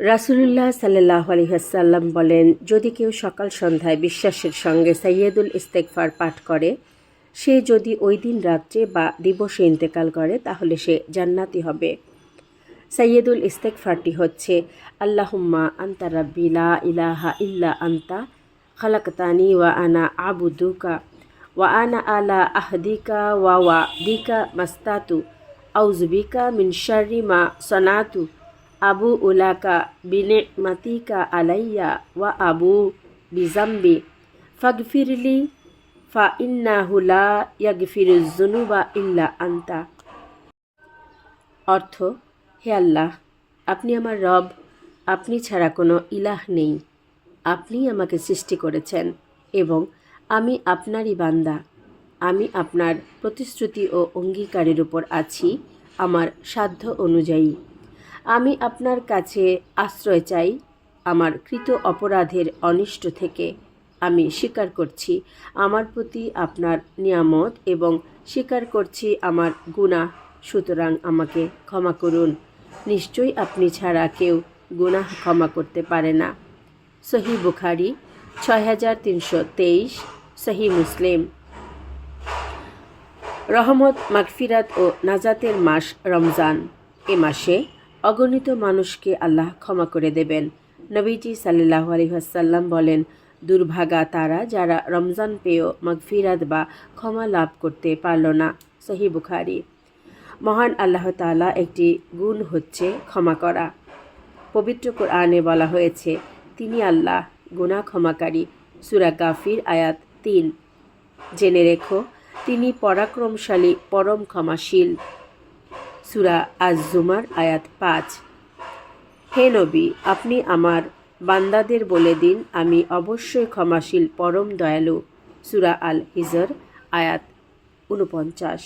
রাসুলুল্লাহ সাল্লাহ আলহিহাসাল্লাম বলেন, যদি কেউ সকাল সন্ধ্যায় বিশ্বাসের সঙ্গে সৈয়দুল ইস্তেকফার পাঠ করে, সে যদি ওই দিন রাত্রে বা দিবসে ইন্তেকাল করে, তাহলে সে জান্নাতি হবে। সৈয়দুল ইস্তেকফারটি হচ্ছে, আল্লাহুম্মা আন্তা রাব্বি ইলাহা ইল্লা আন্তা, খালাকতানি ওয়া আনা আবুদুকা, ওয়া আনা আলা আহদিকা ওয়া ওয়া দিকা মাস্তাতু আউজবিকা মিন শাররি মা সনাতু আবু উলাকা বিনে মাতিকা আলাইয়া ওয়া আবু বিজাম্বি ফাগফিরলি ফা ইন্নাহু লা ইয়াগফিরুজ জুনুবা ইল্লা আন্তা অর্থ, হে আল্লাহ, আপনি আমার রব, আপনি ছাড়া কোনো ইলাহ নেই। আপনি আমাকে সৃষ্টি করেছেন এবং আমি আপনারই বান্দা। আমি আপনার প্রতিশ্রুতি ও অঙ্গীকারের উপর আছি, আমার সাধ্য অনুযায়ী। আমি আপনার কাছে আশ্রয় চাই। আমার কৃত অপরাধের অনিষ্ট থেকে আমি স্বীকার করছি। আমার প্রতি আপনার নিয়ামত এবং স্বীকার করছি আমার গুনাহ। সুতরাং আমাকে ক্ষমা করুন। নিশ্চয়ই আপনি ছাড়া কেউ গুনাহ ক্ষমা করতে পারে না। সহি বুখারি ছয় হাজার তিনশো তেইশ, সহি মুসলিম। রহমত, মাগফিরাত ও নাজাতের মাস রমজান। এ মাসে অগণিত মানুষকে আল্লাহ ক্ষমা করে দেবেন। নবীজি সাল্লাহ আলহাসাল্লাম বলেন, দুর্ভাগা তারা যারা রমজান পেয়েও মাগফিরাত বা ক্ষমা লাভ করতে পারল না। সহি বুখারি। মহান আল্লাহ তাআলা একটি গুণ হচ্ছে ক্ষমা করা। পবিত্র কোরআনে বলা হয়েছে, তিনি আল্লাহ গুনাহ ক্ষমাকারী। সুরা কাফির আয়াত তিন। জেনে রেখো, তিনি পরাক্রমশালী, পরম ক্ষমাশীল। সুরা আজ জুমার আয়াত পাঁচ। হে নবী, আপনি আমার বান্দাদের বলে দিন, আমি অবশ্যই ক্ষমাশীল, পরম দয়ালু। সুরা আল হিজর আয়াত উনপঞ্চাশ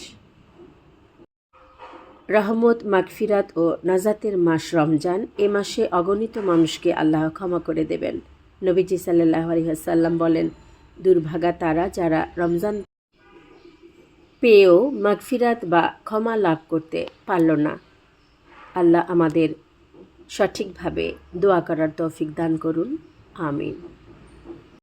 রহমত, মাগফিরাত ও নাজাতের মাস রমজান, এ মাসে অগণিত মানুষকে আল্লাহ ক্ষমা করে দেবেন। নবীজি সাল্লাহ আলহিহাসাল্লাম বলেন, দুর্ভাগা তারা যারা রমজান পেয়েও মাগফিরাত বা ক্ষমা লাভ করতে পারল না। আল্লাহ আমাদের সঠিকভাবে দোয়া করার তৌফিক দান করুন। আমিন।